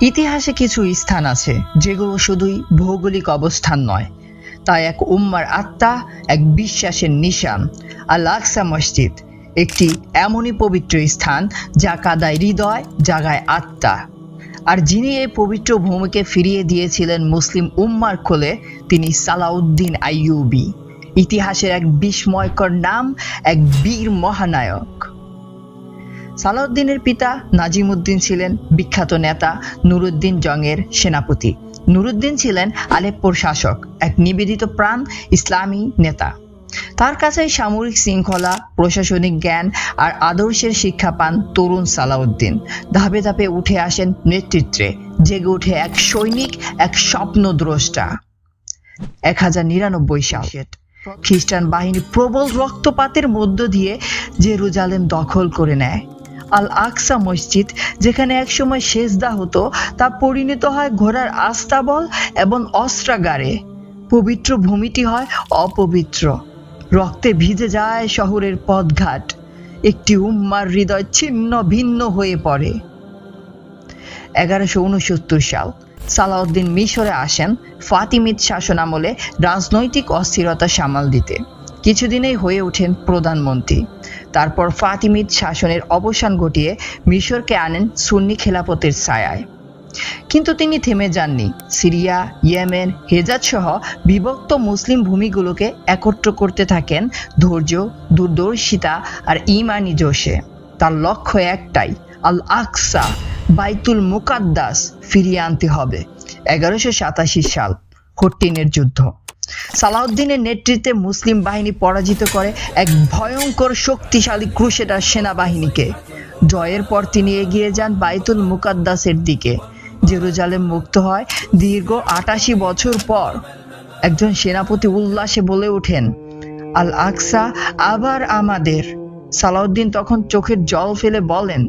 ইতিহাসে কিছু স্থান আছে যেগুলো শুধুই ভৌগোলিক অবস্থান নয়। তা এক উম্মার আত্মা, এক বিশ্বাসের নিশান আল আকসা মসজিদ একটি এমনই পবিত্র স্থান যা কাদায় হৃদয়, জাগায় আত্মা। আর যিনি এই পবিত্র ভূমিকে ফিরিয়ে দিয়েছিলেন মুসলিম উম্মার কোলে, তিনি সালাউদ্দিন আইয়ুবি। ইতিহাসের এক বিস্ময়কর নাম, এক বীর মহানায়ক। সালাউদ্দিনের পিতা নাজিমুদ্দিন ছিলেন বিখ্যাত নেতা নুরুদ্দিন জংয়ের সেনাপতি। নুরুদ্দিন ছিলেন আলেপ্পোর শাসক, এক নিবেদিত প্রাণ ইসলামী নেতা। তার কাছে সামরিক শৃঙ্খলা, প্রশাসনিক জ্ঞান আর আদর্শের শিক্ষা পান তরুণ সালাউদ্দিন। ধাপে ধাপে উঠে আসেন নেতৃত্বে, জেগে উঠে এক সৈনিক, এক স্বপ্নদ্রষ্টা। এক হাজার নিরানব্বই সাল খ্রিস্টান বাহিনী প্রবল রক্তপাতের মধ্য দিয়ে জেরুজালেম দখল করে নেয়। আল আকসা মসজিদ, যেখানে একসময় সেজদা হতো, তা পরিণত হয় ঘোড়ার আস্তাবল এবং অস্ত্রাগারে। পবিত্র ভূমিটি হয় অপবিত্র। রক্তে ভিজে যায় শহরের পথঘাট। একটি উম্মার হৃদয় ছিন্ন ভিন্ন হয়ে পড়ে। এগারোশো উনসত্তর সাল, সালাউদ্দিন মিশরে আসেন ফাতিমিদ শাসন আমলে রাজনৈতিক অস্থিরতা সামাল দিতে। কিছুদিনেই হয়ে ওঠেন প্রধানমন্ত্রী। তারপর ফাতিমিদ শাসনের অবসান ঘটিয়ে মিশরকে আনেন সুন্নি খেলাপতের ছায়ায়। কিন্তু তিনি থেমে যাননি। সিরিয়া, ইয়েমেন, হেজাজ সহ বিভক্ত মুসলিম ভূমিগুলোকে একত্র করতে থাকেন ধৈর্য, দূরদর্শিতা আর ইমানি জোশে। তার লক্ষ্য একটাই আল আকসা বাইতুল মুকাদ্দাস ফিরিয়ে আনতে হবে। এগারোশো সাতাশি সাল। হট্টিনের যুদ্ধ। সালাউদ্দিনের নেতৃত্বে মুসলিম বাহিনী পরাজিত করে এক ভয়ঙ্কর শক্তিশালী ক্রুশেডার সেনাবাহিনীকে। জয়ের পর তিনি এগিয়ে যান বাইতুল মুকাদ্দাসের দিকে। জেরুজালেম মুক্ত হয় দীর্ঘ আটাশি বছর পর। একজন সেনাপতি উল্লাসে বলে ওঠেন আল আকসা আবার আমাদের। সালাউদ্দিন তখন চোখের জল ফেলে বলেন,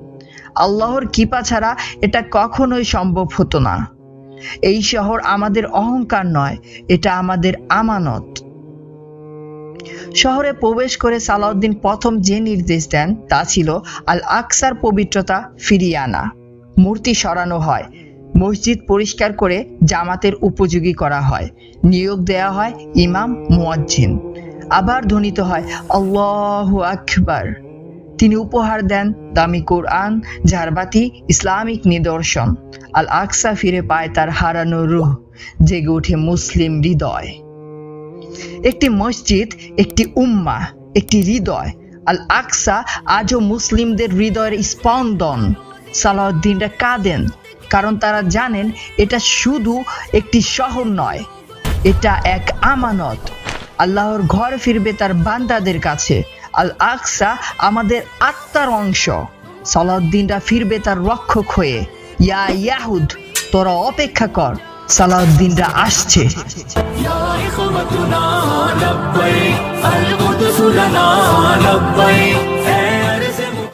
আল্লাহর কৃপা ছাড়া এটা কখনোই সম্ভব হতো না। এই শহর আমাদের অহংকার নয়, এটা আমাদের আমানত। শহরে প্রবেশ করে সালাউদ্দিন প্রথম যে নির্দেশ দেন তা ছিল আল আকসার পবিত্রতা ফিরিয়ে আনা, মূর্তি সরানো হয়, মসজিদ পরিষ্কার করে জামাতের উপযোগী করা হয়, নিয়োগ দেয়া হয় ইমাম, মুয়াজ্জিন। আবার ধ্বনিত হয়, আল্লাহ আকবার। তিনি উপহার দেন দামি কোরআন, ঝাড়বাতি, ইসলামিক নিদর্শন। আল আকসা ফিরে পায় তার হারানো রুহ, জেগে ওঠে মুসলিম হৃদয়। একটি মসজিদ, একটি উম্মা একটি হৃদয়। আল আকসা আজও মুসলিমদের হৃদয়ের স্পন্দন। সালাউদ্দিনরা কাঁদেন, কারণ তারা জানেন এটা শুধু একটি শহর নয়, এটা এক আমানত। আল্লাহর ঘর ফিরবে তার বান্দাদের কাছে। আল আকসা আমাদের আত্মার অংশ। সালাউদ্দিনরা ফিরবে তার রক্ষক হয়ে। ইয়া ইয়াহুদ, তোরা অপেক্ষা কর সালাউদ্দিনরা আসছে।